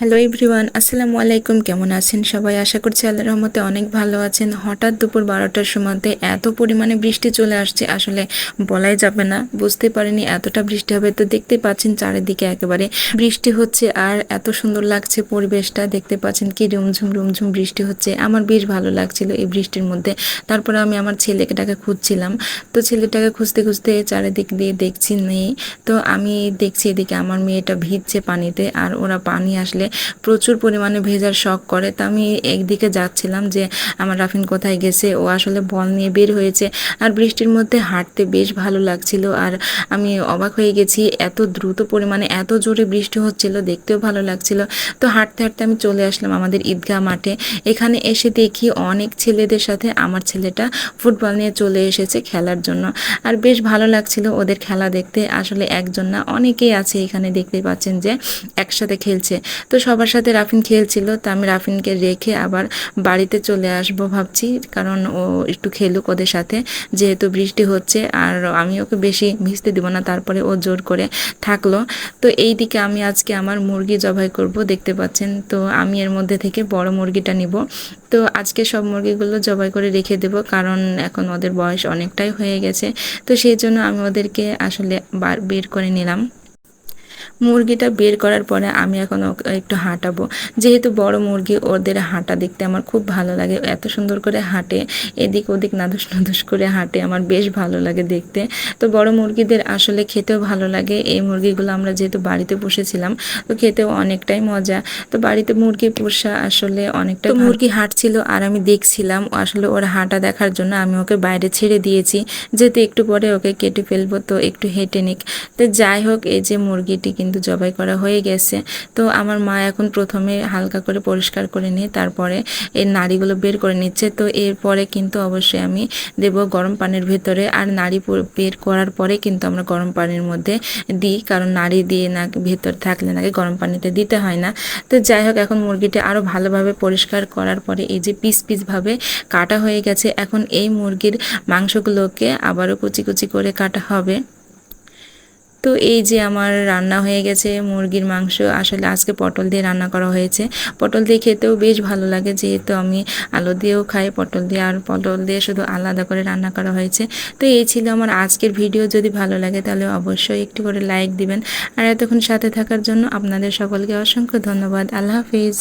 Hello everyone আসসালামু আলাইকুম কেমন আছেন সবাই? আশা করছি আল্লাহ রহমতে অনেক ভালো আছেন। হঠাৎ দুপুর বারোটার সময়তে এত পরিমাণে বৃষ্টি চলে আসছে, আসলে বলাই যাবে না। বুঝতে পারিনি এতটা বৃষ্টি হবে। তো দেখতে পাচ্ছেন চারিদিকে একেবারে বৃষ্টি হচ্ছে আর এত সুন্দর লাগছে পরিবেশটা। দেখতে পাচ্ছেন কি রুমঝুম রুমঝুম বৃষ্টি হচ্ছে। আমার বেশ ভালো লাগছিল এই বৃষ্টির মধ্যে। তারপরে আমি আমার ছেলেটাকে খুঁজছিলাম। তো ছেলেটাকে খুঁজতে খুঁজতে চারিদিক দিয়ে দেখছি নেই। তো আমি দেখছি এদিকে আমার মেয়েটা ভিজছে পানিতে আর ওরা পানি আসলে প্রচুর পরিমাণে ভেজার শখ করে। তা আমি একদিকে যাচ্ছিলাম যে, আমার রাফিন কোথায় গেছে? ও আসলে বল নিয়ে বের হয়েছে। আর বৃষ্টির মধ্যে হাঁটতে বেশ ভালো লাগছিল। আর আমি অবাক হয়ে গেছি, এত দ্রুত পরিমাণে এত জোরে বৃষ্টি হচ্ছিল, দেখতেও ভালো লাগছিল। তো হাঁটতে হাঁটতে আমি চলে আসলাম আমাদের ঈদগাহ মাঠে। এখানে এসে দেখি অনেক ছেলেদের সাথে আমার ছেলেটা ফুটবল নিয়ে চলে এসেছে খেলার জন্য। আর বেশ ভালো লাগছিল ওদের খেলা দেখতে। আসলে একজন না, অনেকেই আছে এখানে দেখতে পাচ্ছেন যে, একসাথে খেলছে। তো সবার সাথে রাফিন খেলছিল, তো আমি রাফিনকে রেখে আবার বাড়িতে চলে আসব ভাবছি, কারণ ও একটু খেলুক ওদের সাথে, যেহেতু বৃষ্টি হচ্ছে আর আমি ওকে বেশি ভিজতে দিব না, তারপরে ও জোর করে থাকল। তো এই দিকে আমি আজকে আমার মুরগি জবাই করব, দেখতে পাচ্ছেন? তো আমি এর মধ্যে থেকে বড় মুরগিটা নিব। তো আজকে সব মুরগিগুলো জবাই করে রেখে দেব, কারণ এখন ওদের বয়স অনেকটাই হয়ে গেছে। তো সেই জন্য আমি ওদেরকে আসলে বের করে নিলাম। মুরগিটা বের করার পরে আমি এখন একটু হাঁটাবো। যেহেতু বড় মুরগি ওদের হাঁটা দেখতে আমার খুব ভালো লাগে। এত সুন্দর করে হাঁটে এদিক ওদিক নাদুস নাদুস করে হাঁটে আমার বেশ ভালো লাগে দেখতে। তো বড় মুরগিদের আসলে খেতেও ভালো লাগে। এই মুরগিগুলো আমরা যেহেতু বাড়িতে পুষেছিলাম তো খেতেও অনেকটাই মজা। তো বাড়িতে মুরগি পোষা আসলে অনেকটা মুরগি হাঁটছিল আর আমি দেখছিলাম আসলে ওর হাঁটা দেখার জন্য আমি ওকে বাইরে ছেড়ে দিয়েছি। যেহেতু একটু পরে ওকে কেটে ফেলব তো একটু হেঁটে নিক। তো যাই হোক এই যে মুরগিটি কিন্তু জবাই করা হয়ে গেছে। তো আমার মা এখন প্রথমে হালকা করে পরিষ্কার করে নিয়ে তারপরে এর নাড়িগুলো বের করে নিচ্ছে। তো এরপরে কিন্তু অবশ্যই আমি দেব গরম পানির ভেতরে। আর নাড়ি বের করার পরে কিন্তু আমরা গরম পানির মধ্যে দিই। কারণ নাড়ি দিয়ে না ভেতর থাকলে নাকি গরম পানিতে দিতে হয় না। তো যাই হোক, এখন মুরগিটা আরও ভালোভাবে পরিষ্কার করার পরে এই যে পিস পিসভাবে কাটা হয়ে গেছে। এখন এই মুরগির মাংসগুলোকে আবারও কুচি কুচি করে কাটা হবে। তো এই যে আমার রান্না হয়ে গেছে, মুরগির মাংস, আসলে আজকে পটল দিয়ে রান্না করা হয়েছে। পটল দিয়ে খেতেও বেশ ভালো লাগে, যেহেতু আমি আলু দিয়েও খাই, পটল দিয়ে আর পটল দিয়ে শুধু আলাদা করে রান্না করা হয়েছে। তো এই ছিল আমার আজকের ভিডিও, যদি ভালো লাগে তাহলে অবশ্যই একটু করে লাইক দিবেন। আর এতক্ষণ সাথে থাকার জন্য আপনাদের সকলকে অসংখ্য ধন্যবাদ, আল্লাহ হাফিজ।